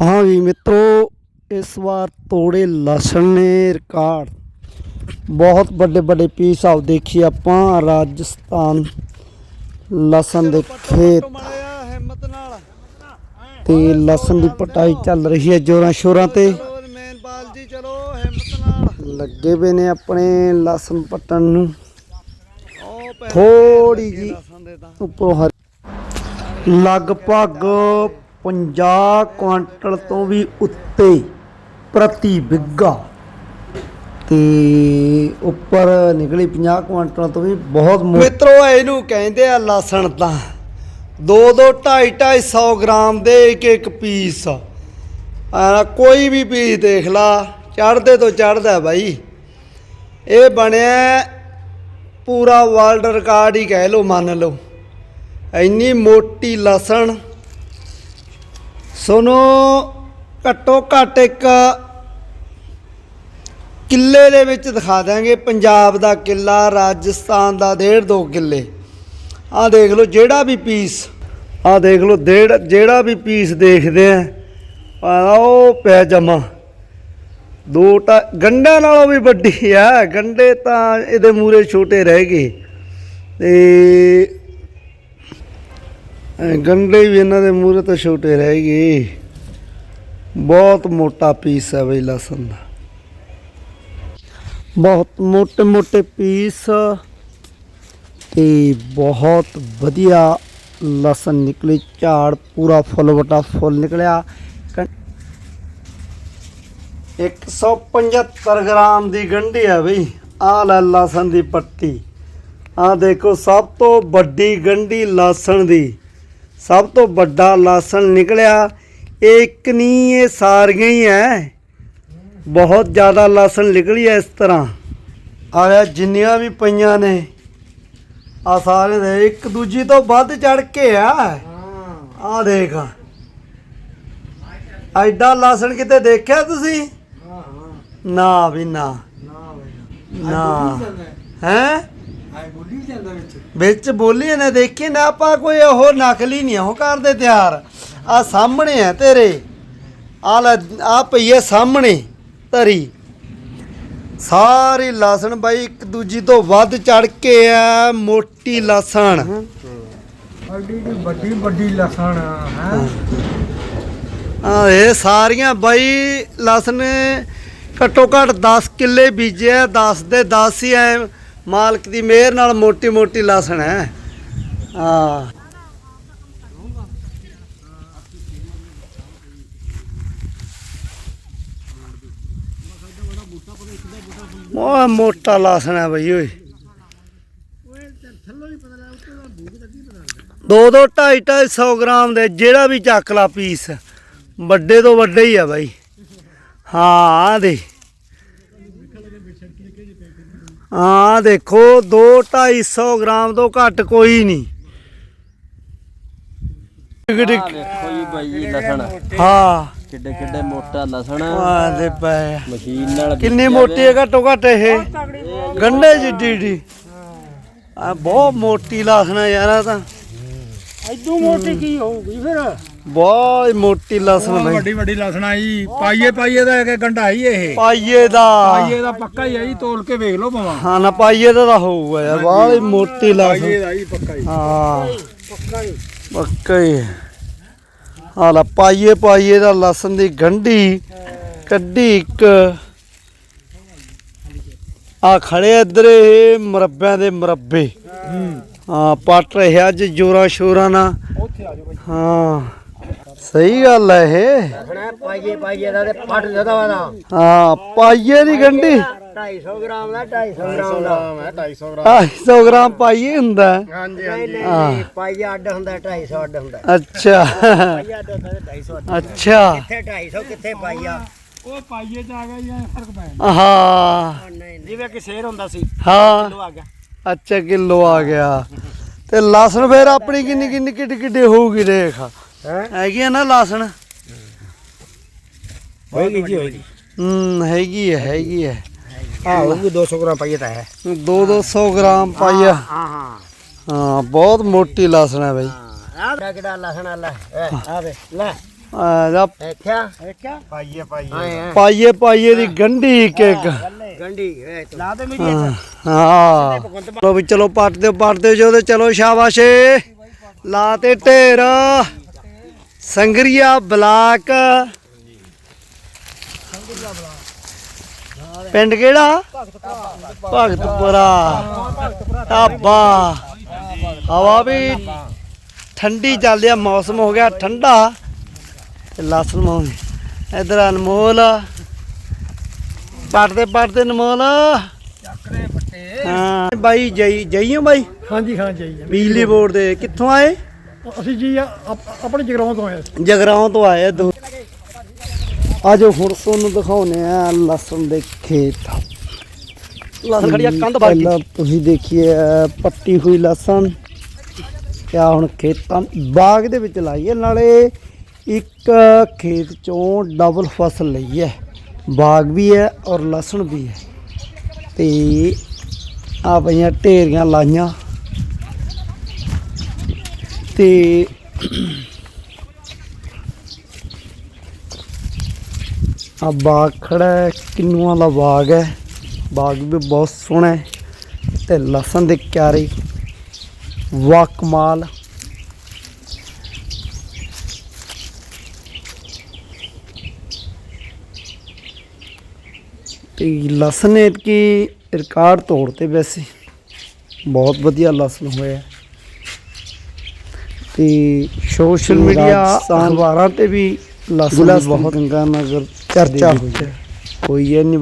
ਹਾਂ ਵੀ ਮਿੱਤਰੋ, ਇਸ ਵਾਰ ਤੋੜੇ ਲਸਣ ਨੇ ਰਿਕਾਰਡ। ਬਹੁਤ ਵੱਡੇ ਵੱਡੇ ਪੀਸ ਆਉ ਦੇਖੀ ਆਪਾਂ, ਰਾਜਸਥਾਨ ਲਸਣ ਦੇ ਖੇਤ। ਤੇ ਲਸਣ ਦੀ ਪਟਾਈ ਚੱਲ ਰਹੀ ਹੈ ਜੋਰਾਂ ਸ਼ੋਰਾਂ ਤੇ। ਲੱਗੇ ਪਏ ਨੇ ਆਪਣੇ ਲਸਣ ਪੱਟਣ ਨੂੰ। ਥੋੜੀ ਜੀ ਲਸਣ ਉੱਪਰੋਂ ਹਰੀ। ਲਗਭਗ 50 ਕੁਆਂਟਲ ਤੋਂ ਵੀ ਉੱਤੇ ਪ੍ਰਤੀ ਬਿੱਗਾ। ਤੇ ਉੱਪਰ ਨਿਕਲੀ 50 ਕੁਆਂਟਲ ਤੋਂ ਵੀ ਬਹੁਤ ਮੋ- ਮਿੱਤਰੋ, ਇਹਨੂੰ ਕਹਿੰਦੇ ਆ ਲਸਣ ਤਾਂ। 2 2 2.5 250 ਗ੍ਰਾਮ ਦੇ ਇੱਕ ਇੱਕ ਪੀਸ ਕੋਈ ਵੀ ਪੀਸ ਦੇਖ ਲਾ ਚੜਦੇ ਤੋਂ ਚੜਦਾ ਬਾਈ। ਇਹ ਬਣਿਆ ਪੂਰਾ ਵਰਲਡ ਰਿਕਾਰਡ ਹੀ ਕਹਿ ਲਓ, ਮੰਨ ਲਓ। ਇੰਨੀ ਮੋਟੀ ਲਸਣ ਸੁਣੋ ਘੱਟੋ ਘੱਟ ਇੱਕ ਕਿੱਲੇ ਦੇ ਵਿੱਚ ਦਿਖਾ ਦਾਂਗੇ ਪੰਜਾਬ ਦਾ ਕਿੱਲਾ, ਰਾਜਸਥਾਨ ਦਾ ਡੇਢ ਦੋ ਕਿੱਲੇ। ਆਹ ਦੇਖ ਲਓ ਜਿਹੜਾ ਵੀ ਪੀਸ ਆਹ ਦੇਖ ਲਓ ਡੇਢ, ਜਿਹੜਾ ਵੀ ਪੀਸ ਦੇਖਦੇ ਆ ਉਹ ਪੈ ਜਮਾ ਦੋ ਟਾ ਗੰਡਿਆਂ ਨਾਲੋਂ ਵੀ ਵੱਡੀ ਆ, ਗੰਡੇ ਤਾਂ ਇਹਦੇ ਮੂਰੇ ਛੋਟੇ ਰਹਿ ਗਏ। ਤੇ ਗੰਡੇ ਵੀ ਇਹਨਾਂ ਦੇ ਮੂਹਰੇ ਤੋਂ ਛੋਟੇ ਰਹਿ ਗਏ। ਬਹੁਤ ਮੋਟਾ ਪੀਸ ਹੈ ਬਈ ਲਸਣ ਦਾ। ਬਹੁਤ ਮੋਟੇ ਮੋਟੇ ਪੀਸ ਤੇ ਬਹੁਤ ਵਧੀਆ ਲਸਣ ਨਿਕਲੇ, ਝਾੜ ਪੂਰਾ ਫੁੱਲ ਵਟਾ ਫੁੱਲ ਨਿਕਲਿਆ। 175 ਗ੍ਰਾਮ ਦੀ ਗੰਢੀ ਹੈ ਬਈ। ਆ ਲੈ ਲਸਣ ਦੀ ਪੱਟੀ। ਆ ਦੇਖੋ, ਸਭ ਤੋਂ ਵੱਡੀ ਗੰਢੀ ਲਸਣ ਦੀ। ਸਭ ਤੋਂ ਵੱਡਾ ਲਸਣ ਨਿਕਲਿਆ ਇਹ ਇੱਕ ਨਹੀਂ ਇਹ ਸਾਰੀਆਂ ਹੀ ਐ। ਬਹੁਤ ਜ਼ਿਆਦਾ ਲਸਣ ਨਿਕਲੀ ਐ ਇਸ ਤਰ੍ਹਾਂ। ਆ ਜਿੰਨੀਆਂ ਵੀ ਪਈਆਂ ਨੇ ਆ ਸਾਰੇ ਦੇ ਇੱਕ ਦੂਜੀ ਤੋਂ ਵੱਧ ਚੜ ਕੇ ਆ ਆ ਦੇਖ। ਐਡਾ ਲਸਣ ਕਿਤੇ ਦੇਖਿਆ ਤੁਸੀਂ? ਨਾ ਵੀ ਨਾ। ਨਾ ਹੈ? ਵਿੱਚ। ਬੋਲੀ ਨੇ ਦੇਖੀ ਨਾ ਆਪਾਂ ਕੋਈ ਉਹ ਨਕਲੀ ਨਹੀਂ ਉਹ ਕਰਦੇ ਤਿਆਰ। ਆ ਸਾਹਮਣੇ ਆ ਤੇਰੇ। ਆ ਲੈ ਆ ਪਈਏ ਸਾਹਮਣੇ ਧਰੀ। ਸਾਰੀ ਲਸਣ ਬਾਈ ਇੱਕ ਦੂਜੀ ਤੋਂ ਵੱਧ ਚੜ ਕੇ ਆ ਮੋਟੀ ਲਸਣ। ਵੱਡੀ ਦੀ ਵੱਡੀ ਵੱਡੀ ਲਸਣ ਹੈ? ਆ ਇਹ ਸਾਰੀਆਂ ਬਾਈ ਲਸਣ ਘੱਟੋ ਘੱਟ 10 ਕਿੱਲੇ ਬੀਜਿਆ 10 ਦੇ 10 ਹੀ ਐ ਮਾਲਕ ਦੀ ਮਿਹਰ ਨਾਲ ਮੋਟੀ ਮੋਟੀ ਲਸਣ ਹੈ। ਹਾਂ। ਉਹ ਮੋਟਾ ਲਸਣ ਹੈ ਬਈ ਓਏ। ਦੋ ਦੋ ਢਾਈ ਢਾਈ 100 ਗ੍ਰਾਮ ਦੇ ਜਿਹੜਾ ਵੀ ਚੱਕ ਲਾ ਪੀਸ, ਵੱਡੇ ਤੋਂ ਵੱਡੇ ਹੀ ਆ ਬਾਈ। ਹਾਂ ਦੇ ਹਾਂ ਦੇਖੋ 2 250 ਗ੍ਰਾਮ ਤੋਂ ਘੱਟ ਕੋਈ ਨਹੀਂ। ਟਿਕ ਟਿਕ ਜੀ ਬਾਈ ਜੀ ਲਸਣ। ਹਾਂ। ਕਿੱਡੇ ਕਿੱਡੇ ਮੋਟਾ ਲਸਣ। ਆ ਦੇ ਪਏ ਮਸ਼ੀਨ ਨਾਲ ਕਿੰਨੀ ਮੋਟੀ ਹੈ ਘੱਟੋ ਘੱਟ ਇਹ। ਗੰਡੇ ਜਿੱਡੀ ਡੀ ਆ ਬਹੁਤ ਮੋਟੀ ਲਾਸਣਾ ਯਾਰ ਆ ਤਾਂ। ਐਦੂ ਮੋਟੀ ਕੀ ਹੋਊਗੀ ਫਿਰ? ਬਹੁਤ ਮੋਟੀ ਲਸਣ ਬਈ ਵੱਡੀ ਵੱਡੀ ਲਸਣ ਆਈ। ਪਾਈਏ ਪਾਈਏ ਦਾ ਇੱਕ ਗੰਢਾ ਹੀ ਇਹ। ਪਾਈਏ ਦਾ। ਪਾਈਏ ਦਾ ਪੱਕਾ ਹੀ ਆਈ ਤੋਲ ਕੇ ਵੇਖ ਲਓ ਭਵਾ। ਹਾਂ ਨਾ ਪਾਈਏ ਦਾ ਤਾਂ ਹੋਊਗਾ ਯਾਰ ਬਾਹਲੀ ਮੋਟੀ ਪਾਈਏ ਲਸਣ ਦਾ ਹੀ ਪੱਕਾ ਹੀ। ਹਾਂ। ਪੱਕਾ ਹੀ। ਪੱਕਾ ਹੀ ਆ ਲਾ ਪਾਈਏ ਪਾਈਏ ਦਾ ਲਸਣ ਦੀ ਗੰਢੀ। ਕੱਢੀ ਇੱਕ। ਆ ਖੜੇ ਇੱਧਰ ਇਹ ਮੁਰੱਬਿਆਂ ਦੇ ਮੁਰੱਬੇ। ਹਾਂ। ਪੱਟ ਰਹੇ ਅੱਜ ਜੋਰਾਂ ਸ਼ੋਰਾਂ ਨਾਲ। ਉੱਥੇ ਆ ਜਾਓ ਹਾਂ। ਸਹੀ ਗੱਲ ਹੈ ਇਹ। ਪਾਈਏ ਪਾਈਏ ਦਾ ਤੇ ਫਟ ਜਦਾ ਵਾ ਦਾ ਹਾਂ ਪਾਈਏ ਦੀ ਗੰਢੀ। 250 ਗ੍ਰਾਮ ਦਾ 250 ਗ੍ਰਾਮ ਦਾ। ਹੈ 250 250 ਗ੍ਰਾਮ। ਪਾਈਏ ਹੁੰਦਾ। ਹਾਂਜੀ ਹਾਂਜੀ। ਹਾਂ। ਪਾਈਆ ਅੱਡ ਹੁੰਦਾ 250 ਅੱਡ ਹੁੰਦਾ। ਅੱਛਾ। ਪਾਈਆ ਅੱਡ ਹੁੰਦਾ 250 ਅੱਛਾ। ਕਿੱਥੇ 250 ਕਿੱਥੇ ਪਾਈਆ ਉਹ ਪਾਈਏ ਚ ਆ ਗਿਆ ਜਾਂ ਫ਼ਰਕ ਪੈ ਹਾਂ। ਜਿਵੇਂ ਕਿ ਸ਼ੇਰ ਹੁੰਦਾ ਸੀ ਹਾਂ। ਆ ਗਿਆ। ਅੱਛਾ ਕਿਲੋ ਆ ਗਿਆ। ਤੇ ਲਸਣ ਫੇਰ ਆਪਣੀ ਕਿੰਨੀ ਕਿੰਨੀ ਕਿੱਡੀ ਕਿੱਡੀ ਹੋਊਗੀ ਦੇਖ। ਹੈ? ਹੈਗੀ ਆ ਨਾ ਲਸਣ। ਹੋਏਗੀ ਜੀ ਹੋਏਗੀ ਹੂੰ ਹੈਗੀ ਹੈ ਹੈਗੀ ਹੈ ਹਾਂ ਹੋਊਗੀ 200 ਗ੍ਰਾਮ ਪਾਈਏ ਤਾਂ ਹੈ। 2 200 ਗ੍ਰਾਮ ਪਾਈਆ ਹਾਂ ਹਾਂ ਹਾਂ। ਬਹੁਤ ਮੋਟੀ ਲਸਣ ਹੈ ਬਈ। ਆਹ ਕਿਹੜਾ ਲਸਣ ਆ ਲੈ ਆ ਵੇ ਲੈ। ਆ ਜਾ। ਦੇਖਿਆ? ਦੇਖਿਆ? ਪਾਈਏ ਪਾਈਏ। ਪਾਈਏ ਪਾਈਏ ਦੀ ਗੰਢੀ ਇੱਕ ਇੱਕ। ਗੰਡੀ ਲਾ ਦੇ ਹਾਂ ਹਾਂ। ਚਲੋ ਵੀ ਚਲੋ ਪੱਟਦੇ ਪੱਟਦੇ ਜੋ ਤੇ ਚਲੋ ਸ਼ਾਬਾਸ਼ੇ। ਲਾ ਤੇ ਢੇਰ। ਸੰਗਰੀਆ ਬਲਾਕ। ਪਿੰਡ ਕਿਹੜਾ? ਭਗਤਪੁਰਾ। ਢਾਬਾ। ਹਵਾ ਵੀ ਠੰਡੀ ਚੱਲਦੀ ਆ ਮੌਸਮ ਹੋ ਗਿਆ ਠੰਡਾ। ਤੇ ਲਸਣ ਇਧਰ ਅਨਮੋਲ। ਪੜਦੇ ਪੜਦੇ ਅਨਮੋਲ। ਹਾਂ। ਬਾਈ ਜਈ ਜਈਓ ਬਾਈ? ਹਾਂਜੀ ਹਾਂ ਜੀ ਬਿਜਲੀ ਬੋਰਡ ਦੇ। ਕਿੱਥੋਂ ਆਏ? ਅਸੀਂ ਜੀ ਆਪ- ਆਪਣੇ ਜਗਰਾਉਂ ਤੋਂ ਆਏ ਸੀ। ਜਗਰਾਉਂ ਤੋਂ ਆਏ ਦੋ। ਆਜੋ ਹੁਣ ਤੁਹਾਨੂੰ ਦਿਖਾਉਨੇ ਆ ਲਸਣ ਦੇ ਖੇਤ। ਲਸਣ ਖੜੀਆ ਕੰਧ ਪਹਿਲਾਂ ਤੁਸੀਂ ਦੇਖੀਏ ਪੱਟੀ ਹੋਈ ਲਸਣ। ਕਿਆ ਹੁਣ ਖੇਤਾਂ ਬਾਗ ਦੇ ਵਿੱਚ ਲਾਈ ਹੈ ਨਾਲੇ ਇੱਕ ਖੇਤ ਚੋਂ ਡਬਲ ਫਸਲ ਲਈ ਹੈ। ਬਾਗ ਵੀ ਹੈ ਔਰ ਲਸਣ ਵੀ ਹੈ। ਤੇ ਆ ਪਈਆਂ ਢੇਰੀਆਂ ਲਾਈਆਂ। ਤੇ ਆ ਬਾਗ ਖੜਾ ਹੈ, ਕਿੰਨੂਆਂ ਦਾ ਬਾਗ ਹੈ। ਬਾਗ ਵੀ ਬਹੁਤ ਸੋਹਣਾ ਹੈ ਤੇ ਲਸਣ ਦੇ ਕਿਆਰੇ ਵਾਹ ਕਮਾਲ ਤੇ ਲਸਣ ਕੀ ਰਿਕਾਰਡ ਤੋੜਤੇ ਵੈਸੇ ਬਹੁਤ ਵਧੀਆ ਲਸਣ ਹੋਇਆ ਤੇ ਸੋਸ਼ਲ ਮੀਡੀਆ ਅਖਬਾਰਾਂ ਤੇ ਵੀ ਲਸਣ ਦੀ ਬਹੁਤ ਗੰਗਾ ਨਗਰ ਚਰਚਾ ਹੋਈ ਹੈ। ਕੋਈ ਇਹ ਨਹੀਂ